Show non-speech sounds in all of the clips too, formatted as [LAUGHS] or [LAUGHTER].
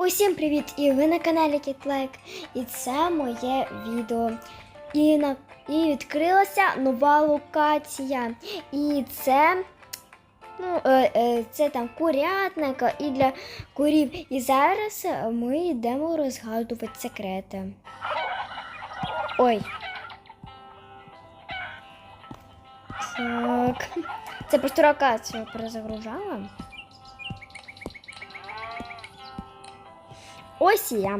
Усім привіт! І ви на каналі Кітлайк. І це моє відео. І, на... і відкрилася нова локація. І це. Ну, е, е, це там курятник і для курів. І зараз ми йдемо розгадувати секрети. Ой. Так. Це просто локацію перезагружала. Ось і я.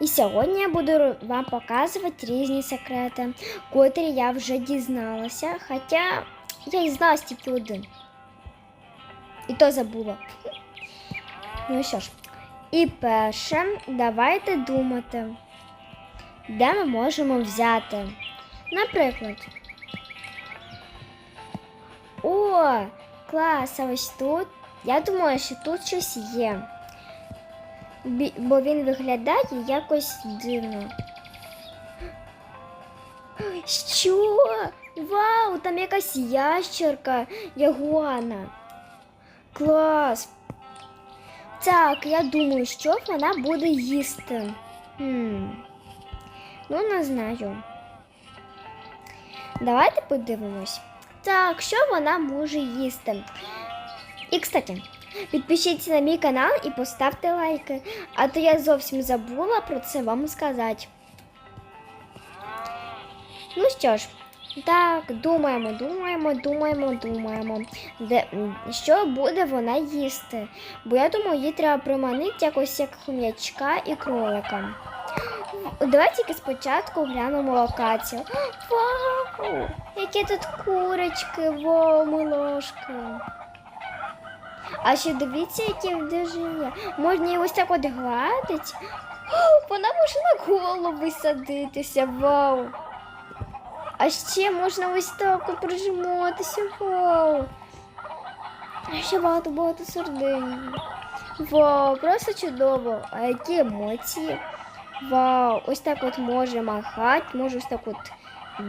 І сьогодні я буду ро- вам показувати різні секрети, котрі я вже дізналася, хоча я і знала тільки один. І то забула. Ну що ж, і перше, давайте думати, де ми можемо взяти. Наприклад. О, клас, а ось тут. Я думаю, що тут щось є. Бо він виглядає якось дивно. Що? Вау, там якась ящерка, ягуана. Клас. Так, я думаю, що вона буде їсти. Хм. Ну, не знаю. Давайте подивимось. Так, що вона може їсти? І, кстати, Підпишіться на мій канал і поставте лайки, а то я зовсім забула про це вам сказати. Ну що ж, так, думаємо, думаємо, думаємо, думаємо, де, що буде вона їсти. Бо я думаю, їй треба приманити якось як хом'ячка і кролика. Давайте тільки спочатку глянемо локацію. Вау! Які тут курочки, вау, милошки. А ще дивіться, які вдоження. Можна її ось так от гладить. О, Вона може на голову садитися, вау. А ще можна ось так от прижиматися, вау. Ще багато багато сердень. Вау, просто чудово. А які емоції? Вау, ось так от може махати, може ось так от.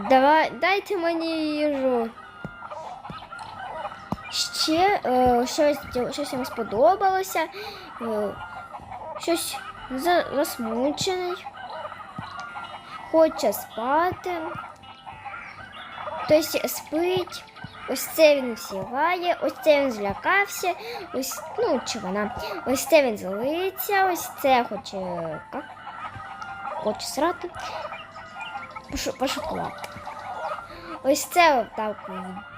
Давай, дайте мені їжу. Ще е, щось, щось йому сподобалося, е, щось засмучений, хоче спати, хтось спить. Ось це він всіває, ось це він злякався, ось, ну, чи вона, ось це він злиться, ось це хоче? Хоче срати, пошукувати. Ось це так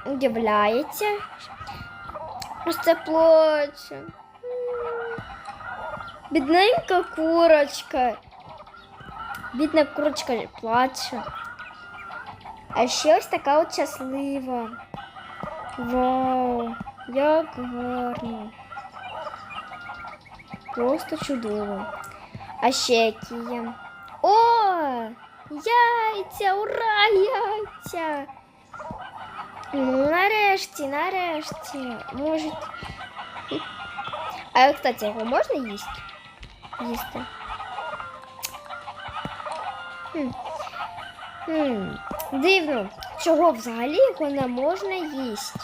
удивляється. Ось це плаче. Бідненька курочка. Бідна курочка плаче. А ще ось така от щаслива. Вау, як гарно. Просто чудово. А ще які є. О! Яйця! Ура! Яйця! Ну, нарешті, нарешті. Може. А, кстати, його можна їсти? Їсти. Хм. Хм. Дивно, чого взагалі його не можна їсти.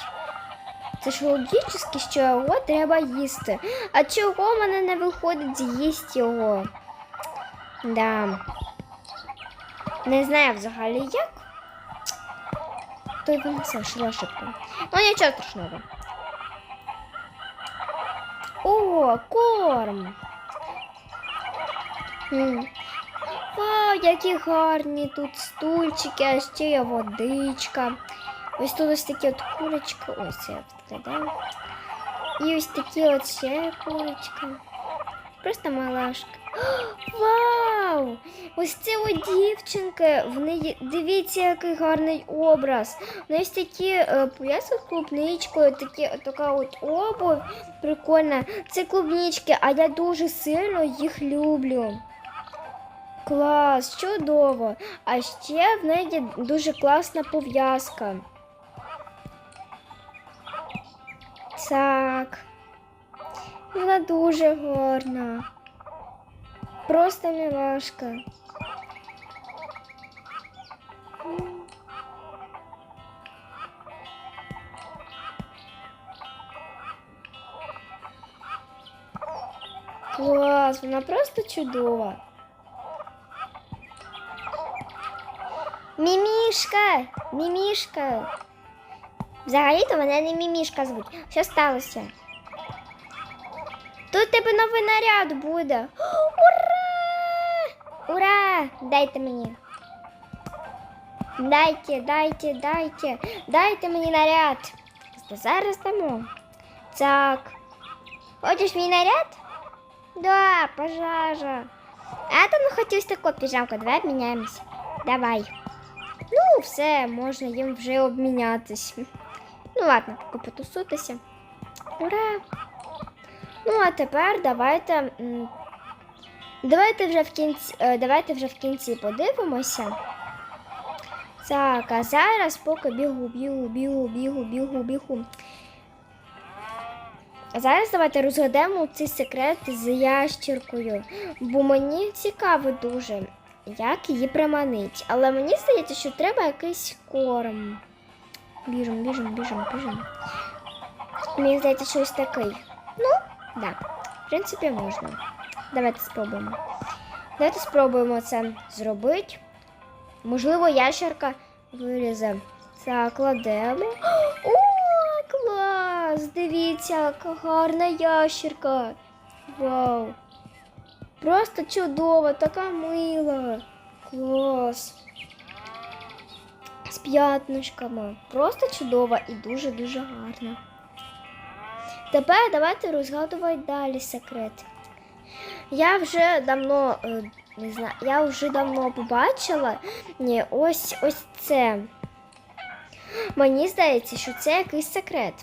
Це ж логічно, що його треба їсти. А чого в мене не виходить з'їсти його? Да. Не знаю взагалі як. То й вона совершила ошибку. Ну нічого страшного. О, корм. Вау, які гарні тут стульчики, а ще є водичка. Ось тут ось такі от курочки. Ось я відкладаю. І ось такі от ще курочка. Просто малашка. Вау! Ось це от дівчинки. В неї дивіться, який гарний образ. У неї такі е, пояси з клубничкою, такі, така от обувь прикольна. Це клубнички, а я дуже сильно їх люблю. Клас, чудово. А ще в неї дуже класна пов'язка. Так. Вона дуже гарна. Просто милашка. Клас, вона просто чудова. Мімішка! Мімішка! Взагалі-то мене не мімішка звуть. Що сталося? Тут тебе новий наряд буде. [GASPS] Ура! Ура! Дайте мені. Дайте, дайте, дайте, дайте мені наряд. Зараз дамо. Так. Хочеш мій наряд? Да, пожалуйста. А то не хотілось таку піжамку. Давай обміняємось. Давай. Ну, все, можна їм вже обмінятись. [LAUGHS] Ну ладно, поки потусутися. Ура! Ну, а тепер давайте. Давайте вже в кінці, е, давайте вже в кінці подивимося. Так, а зараз поки бігу, бігу, бігу, бігу, бігу, бігу. А зараз давайте розгадаємо цей секрет з ящіркою, бо мені цікаво дуже, як її приманить. Але мені здається, що треба якийсь корм. Біжимо, біжимо, біжимо, біжимо. Мені здається, щось такий. Ну, да. В принципі, можна. Давайте спробуємо. Давайте спробуємо це зробити. Можливо, ящерка вилізе. Так, кладемо. О, клас! Дивіться, яка гарна ящерка. Вау. Просто чудова, така мила. Клас. З п'ятнишками. Просто чудова і дуже-дуже гарна. Тепер давайте розгадувати далі секрет. Я вже давно е, не знаю, я вже давно побачила ні, ось ось це. Мені здається, що це якийсь секрет.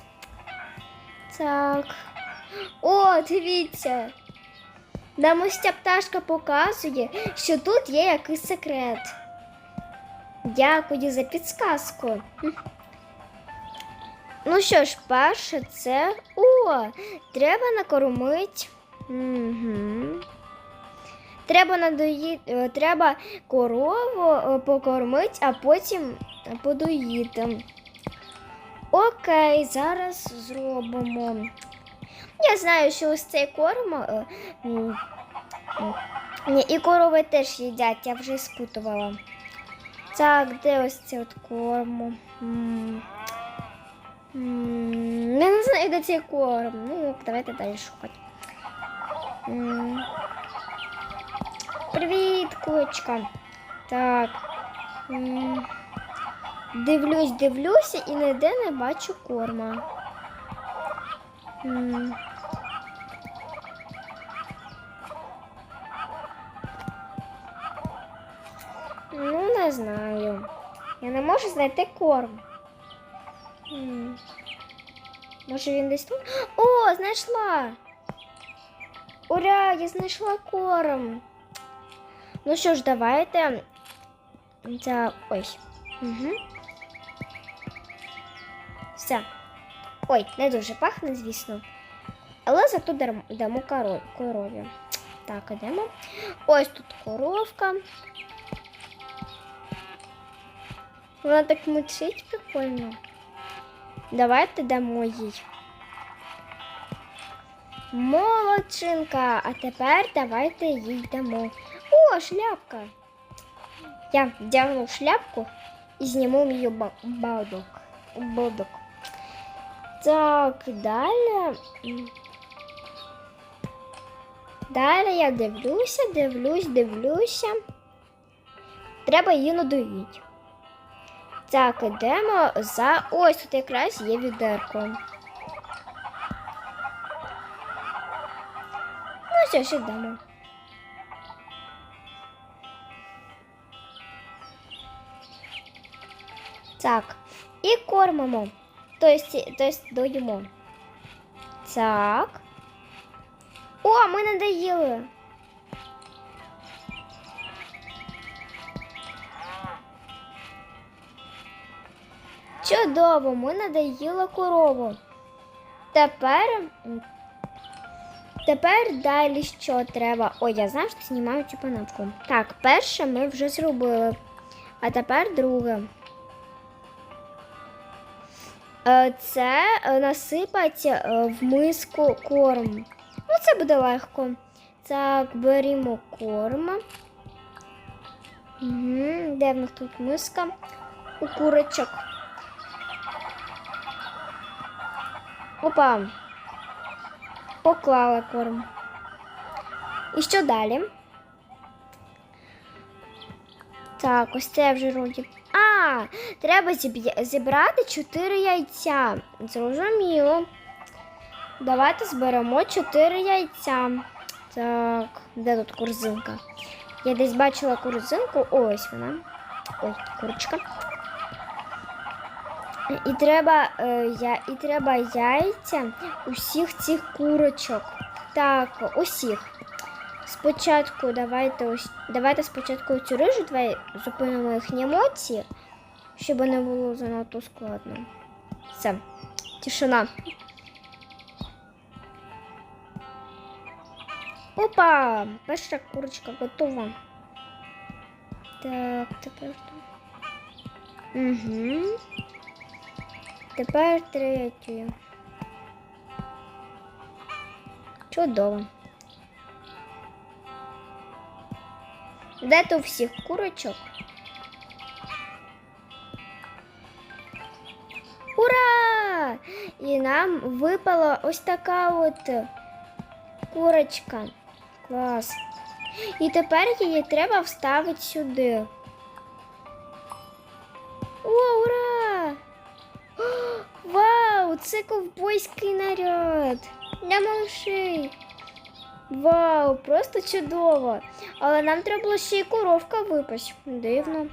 Так. О, дивіться. Нам пташка показує, що тут є якийсь секрет. Дякую за підсказку. Ну що ж, перше, це. О, треба накормити. Треба надоїти, треба корову е, покормити, а потім подоїти. Окей, зараз зробимо. Я знаю, що ось цей корм. е, Ні, і корови теж їдять, я вже спутувала. Так, де ось цей от корм? Не знаю, де цей корм. Ну, давайте далі шукати. Привіт, кочка. Так. Дивлюсь, дивлюся і ніде не бачу корма. Ну, не знаю. Я не можу знайти корм. Може він десь тут? О, знайшла! Ура! Я знайшла корм. Ну що ж, давайте. Це ой. Угу. Все. Ой, не дуже пахне, звісно. Але зато дамо коро- корові. Так, ідемо. Ось тут коровка. Вона так мучить прикольно. Давайте дамо їй. Молодчинка. А тепер давайте їй дамо. О, шляпка. Я вдягну шляпку і зніму її ба- бадок. Бодок. Так, далі. Далі я дивлюся, дивлюсь, дивлюся. Треба її надоїти. Так, ідемо за. Ось тут якраз є відерко. Що ж ідемо. Так, і кормимо. Тобто, тобто доїмо. Так. О, ми не. Чудово, ми надоїли корову. Тепер. Тепер далі що треба? Ой, я знаю, що знімаю цю панамку. Так, перше ми вже зробили. А тепер друге. Е, Це е, насипати е, в миску корм. Ну, це буде легко. Так, берімо корм. Угу. Де в них тут миска? У курочок. Опа. Поклали корм. І що далі? Так, ось це вже роді. А, треба зібрати 4 яйця. Зрозуміло. Давайте зберемо 4 яйця. Так, де тут корзинка? Я десь бачила корзинку. Ось вона. Ой, курочка. І треба, е, я, і треба яйця усіх цих курочок. Так, усіх. Спочатку давайте ось давайте спочатку цю рижу, давай зупинимо їхні емоції, щоб не було занадто складно. Все, тишина. Опа! Перша курочка готова. Так, тепер. Угу. Тепер третю. Чудово. Де то всіх курочок? Ура! І нам випала ось така от курочка. Клас. І тепер її треба вставити сюди. О, ура! Вау! Це ковбойський наряд для малышей. Вау, просто чудово. Але нам треба ще й коровка випасть. Дивно.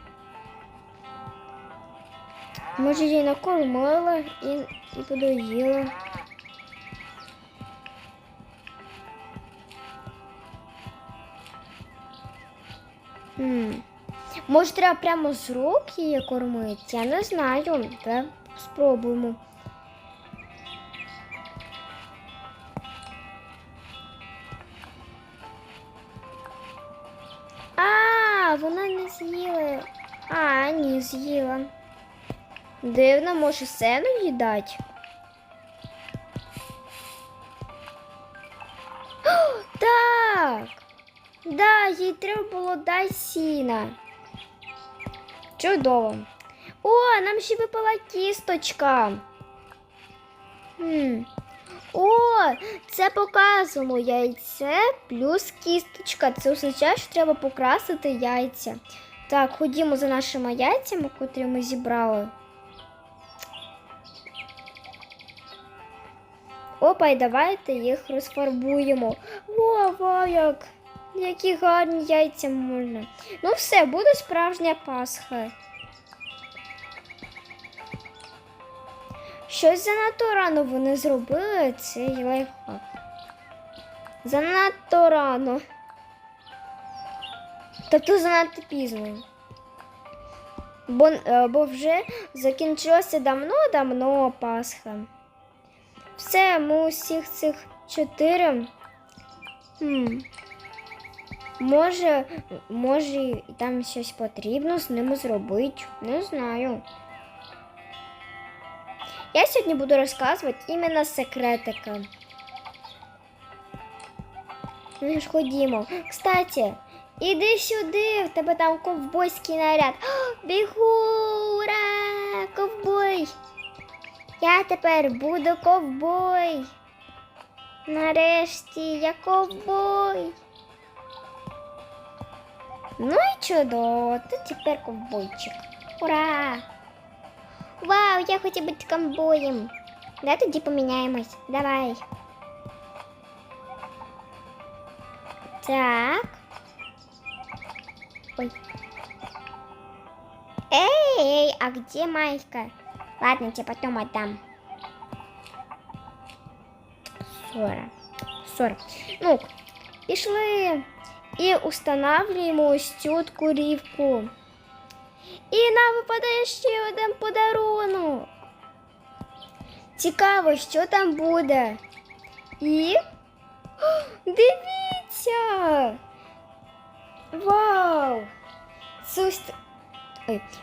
Може, її накормила і, і подоїла. Хм. Може, треба прямо з рук її кормити? Я не знаю. Давай спробуємо. А, вона не з'їла. А, ні, з'їла. Дивно, може сену їдать. Так. Да, їй треба було дати сіна. Чудово. О, нам ще випала кісточка. Хм. О, це показано яйце плюс кісточка. Це означає, що треба покрасити яйця. Так, ходімо за нашими яйцями, котрі ми зібрали. Опа, і давайте їх розфарбуємо. О, во, як! Які гарні яйця можна. Ну все, буде справжня Пасха. Щось занадто рано вони зробили цей лайфхак. Занадто рано. Тобто занадто пізно. Бо, е, бо вже закінчилося давно-давно Пасха. Все, ми усіх цих чотири. Може, може, там щось потрібно з ними зробити. Не знаю. Я сьогодні буду розказувати іменно секретики. Ну ж ходімо. Кстати, іди сюди, в тебе там ковбойський наряд. О, бігу, ура! Ковбой! Я тепер буду ковбой. Нарешті я ковбой. Ну і чудово, ти тепер ковбойчик. Ура! Вау, я хочу бути ковбоєм. Да тоді поміняємось. Давай. Так. Ой. Эй, а где Майка? Ладно, тебе потом отдам. Ссора. Ссора. Ну, пішли. І устанавливаємо ось цю курівку. І нам випадає ще один подарунок. Цікаво, що там буде. І. О, [GASPS] дивіться! Вау!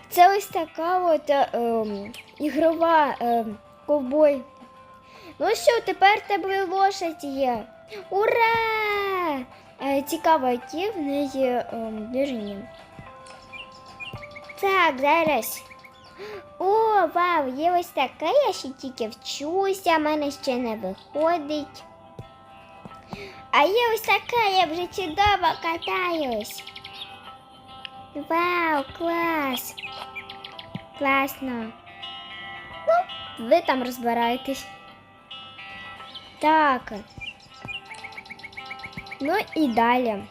Це ось, така от ем, ігрова ем, ковбой. Ну що, тепер тебе лошадь є. Ура! Е, цікаво, які в неї е, движення. Так, зараз. О, вау, є ось таке, я ще тільки вчуся, в мене ще не виходить. А є ось така, я вже чудово катаюсь. Вау, клас. Класно. Ну, ви там розбираєтесь. Так. Ну і далі.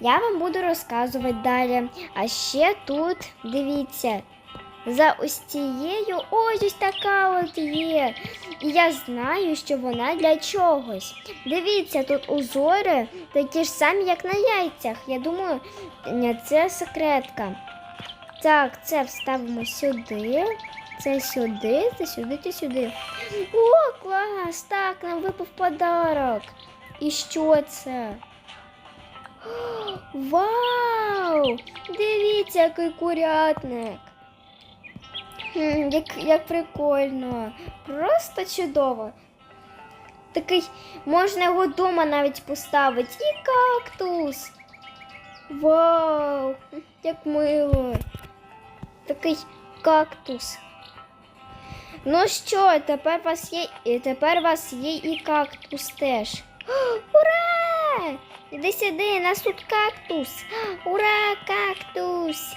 Я вам буду розказувати далі. А ще тут, дивіться, за ось цією ось ось така от є. І я знаю, що вона для чогось. Дивіться, тут узори такі ж самі, як на яйцях. Я думаю, це секретка. Так, це вставимо сюди. Це сюди, це сюди, це сюди. О, клас! Так, нам випав подарок. І що це? Вау! Дивіться, який курятник. Як, як прикольно. Просто чудово. Такий можна його вдома навіть поставити. І кактус. Вау! Як мило. Такий кактус. Ну що, тепер вас є, тепер вас є і кактус теж. О, Ура! Іди сюди, у нас тут кактус. Ура, кактус!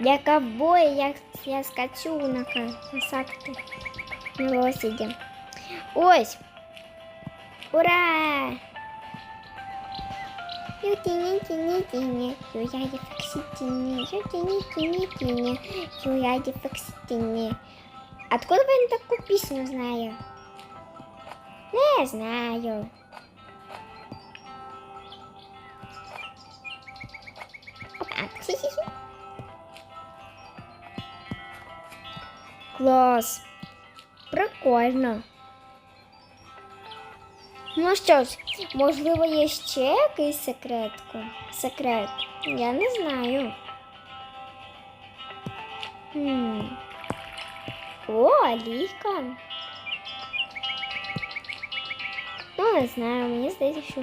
Я ковбой, я, я скачу на, ка- на сакті. На велосипеді. Ось. Ура! Ю-тіні-тіні-тіні, ю-яді фоксі-тіні, ю-тіні-тіні-тіні, ю-яді фоксі-тіні. Откуда він таку пісню знає? Не знаю. Клас. Прикольно. Ну що ж, можливо, є ще якийсь секретку? Секрет. Я не знаю. Хм. О, олійка. Ну, не знаю, мені здається, що.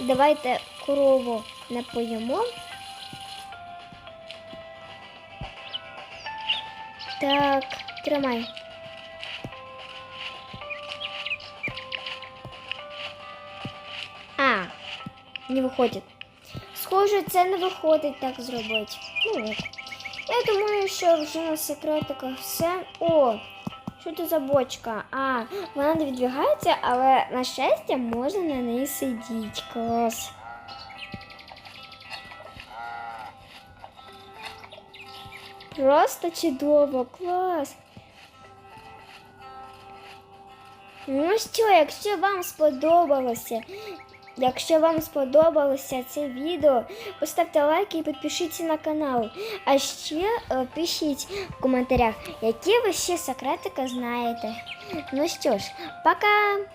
Давайте корову напоїмо. Так, тримай. А, не виходить. Схоже, це не виходить так зробити. Ну, от. Я думаю, що вже на секретиках все. О, що це за бочка? А, вона не відвігається, але на щастя можна на неї сидіти. Клас. Просто чудово, клас. Ну що, якщо вам сподобалося, якщо вам сподобалося це відео, поставте лайк і підпишіться на канал. А ще е, пишіть в коментарях, які ви ще секретики знаєте. Ну що ж, пока!